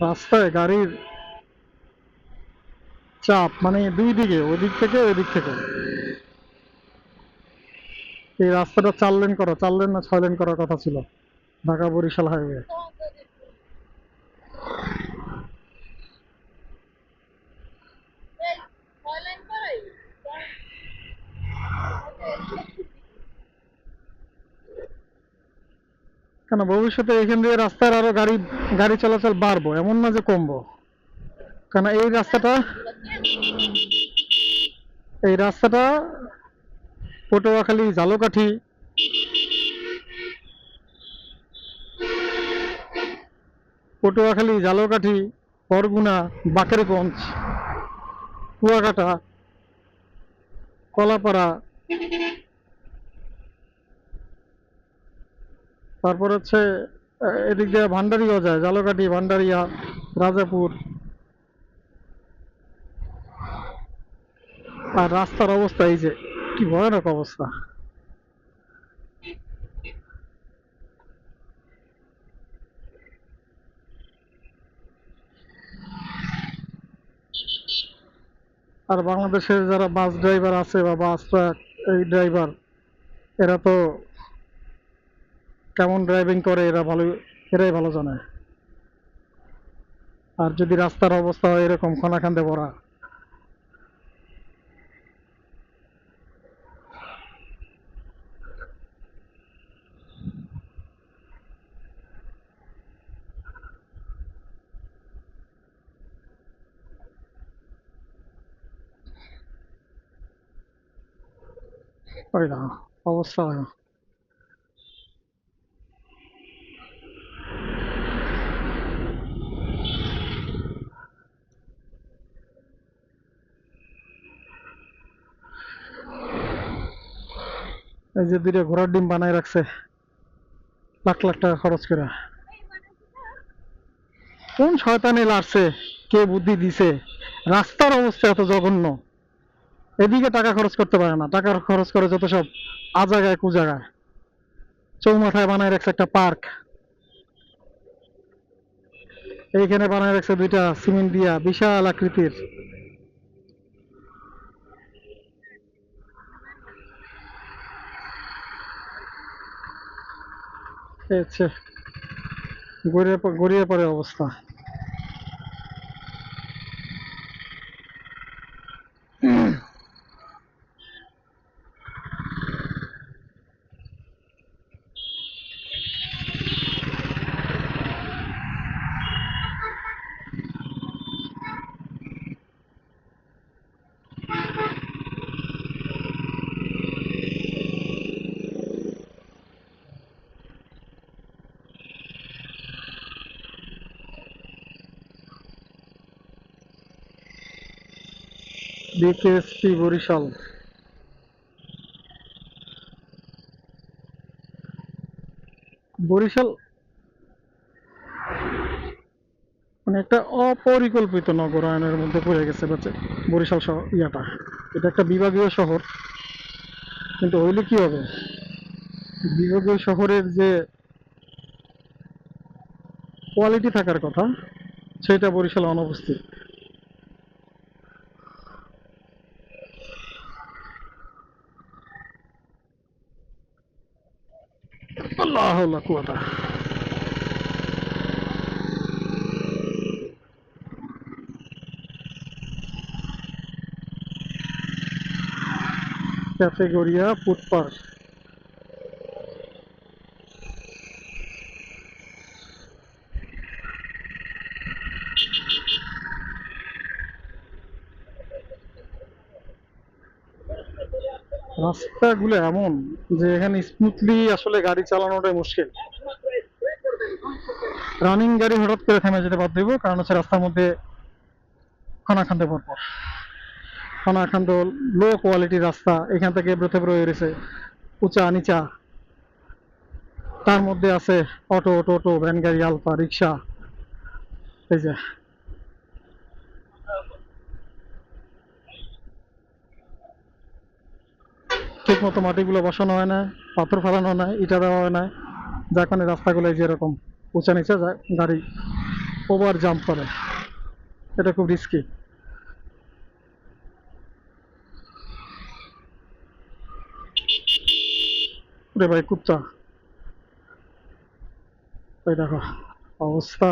রাস্তায় গাড়ির চাপ মানে দুই দিকে, ওই দিক থেকে, ওই দিক থেকে। এই রাস্তাটা চার লেন করা, চার লেন না ছয় লেন করার কথা ছিল, ঢাকা বরিশাল হাইওয়ে। কেন, ভবিষ্যতে এখান দিয়ে রাস্তার আরও গাড়ি গাড়ি চলাচল বাড়বো, এমন না যে কমবো। কেন এই রাস্তাটা এই রাস্তাটা পটুয়াখালী ঝালকাঠি পটুয়াখালী ঝালকাঠি বরগুনা, বাকেরগঞ্জ, কুয়াকাটা, কলাপাড়া। তারপর হচ্ছে এদিক দিয়ে ভান্ডারিয়াও যায় ঝালকাঠি ভান্ডারিয়া, রাজাপুর। আর রাস্তার অবস্থা এই যে, কি ভয়ানক অবস্থা। আর বাংলাদেশের যারা বাস ড্রাইভার আছে বা বাস ট্রাক, এই ড্রাইভার, এরা তো কেমন ড্রাইভিং করে, এরা ভালো, এরাই ভালো জানে। আর যদি রাস্তার অবস্থা হয়, এরকম খানাখান্দে ভরা। অবস্থা এই যে দুইটা ঘোড়ার ডিম বানায় রাখছে, লাখ লাখ টাকা খরচ করে। কোন শয়তানে লাড়ছে কে বুদ্ধি দিছে? রাস্তার অবস্থা এত জঘন্য। এদিকে টাকা খরচ করতে পারে না। টাকা খরচ করে যত সব আ জায়গায় কু জায়গায় চৌমাথায় বানায় রাখছে একটা পার্ক। এইখানে বানায় রাখছে দুইটা সিমেন্ট দিয়া বিশাল আকৃতির। গড়িয়ে গড়িয়ে পড়ে অবস্থা। বিকেএসপি বরিশাল। বরিশাল মানে একটা অপরিকল্পিত নগরায়নের মধ্যে পড়ে গেছে বাচ্চা বরিশাল শহর ইয়াটা। এটা একটা বিভাগীয় শহর। কিন্তু হইলে কি হবে? বিভাগীয় শহরের যে কোয়ালিটি থাকার কথা, সেটা বরিশালে অনুপস্থিত। no me ocurra. Categoría Food Park. রাস্তাগুলো এমন যে এখানে স্মুথলি আসলে গাড়ি চালানোটাই মুশকিল। রানিং গাড়ি হঠাৎ করে থেমে যেতে বাধ্য হইব, কারণ হচ্ছে রাস্তার মধ্যে খানাখান্দে পরপর। খানাখান্দ লো কোয়ালিটির রাস্তা, এখান থেকে থেবড়ো হয়ে গেছে উঁচা নিচা। তার মধ্যে আছে অটো, টোটো, ভ্যান গাড়ি, আলফা, রিক্সা। এই যে ঠিক মতো মাটিগুলো বসানো হয় না, পাথর ফেলানো হয় না, ইটা দেওয়া হয় না। যার কারণে রাস্তাগুলো এই যে এরকম উঁচা নিচা গাড়ি ওভার জাম্প করে। এটা খুব রিস্কি রে ভাই, কুত্তা। এই দেখো, অবস্থা।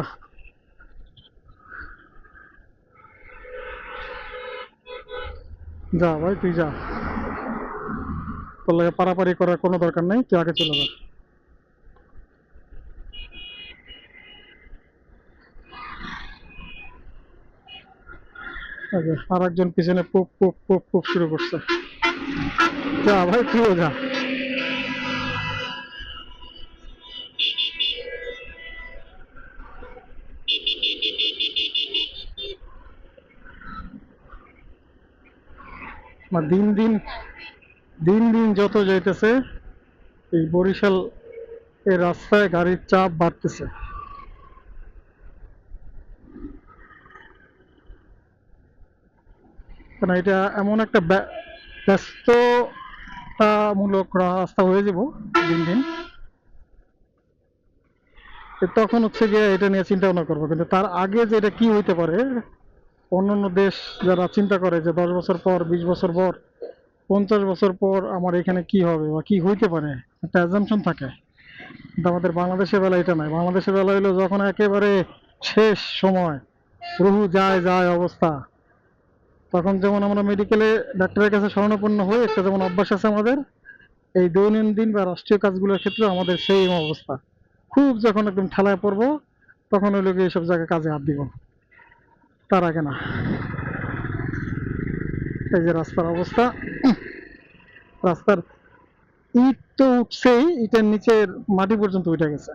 যা ভাই, তুই যা। তোর পারাপারি করার কোনো দরকার নেই তুই আগে চলে যা আর একজন পিছনে পুপ পুপ পুপ পুপ শুরু করছে। যা ভাই তুইও যা দিন দিন দিন দিন যত যাইতেছে, এই বরিশাল এই রাস্তায় গাড়ির চাপ বাড়তেছে। এটা এমন একটা ব্যা- ব্যস্ততামূলক রাস্তা হয়ে যাব দিন দিন। তখন হচ্ছে গিয়ে এটা নিয়ে চিন্তা ভাবনা করব, কিন্তু তার আগে যে এটা কি হইতে পারে, অন্যান্য দেশ যারা চিন্তা করে যে দশ বছর পর, বিশ বছর পর পঞ্চাশ বছর পর আমার এখানে কি হবে বা কি হইতে পারে? একটা অ্যাজামশন থাকে। কিন্তু আমাদের বাংলাদেশের বেলা এটা নাই বাংলাদেশের বেলা হইল যখন একেবারে শেষ সময়, রুহু যায় যায় অবস্থা। তখন যেমন আমরা মেডিকেলে ডাক্তারের কাছে শরণাপন্ন হই একটা যেমন অভ্যাস আছে আমাদের, এই দৈনন্দিন বা রাষ্ট্রীয় কাজগুলোর ক্ষেত্রে আমাদের সেই অবস্থা। খুব যখন একদম ঠেলায় পড়ব, তখন হইল গিয়ে এইসব জায়গায় কাজে হাত দিব তার আগে না। যে রাস্তার অবস্থা রাস্তার ইট তো উঠছেই ইটের নিচের মাটি পর্যন্ত উঠে গেছে।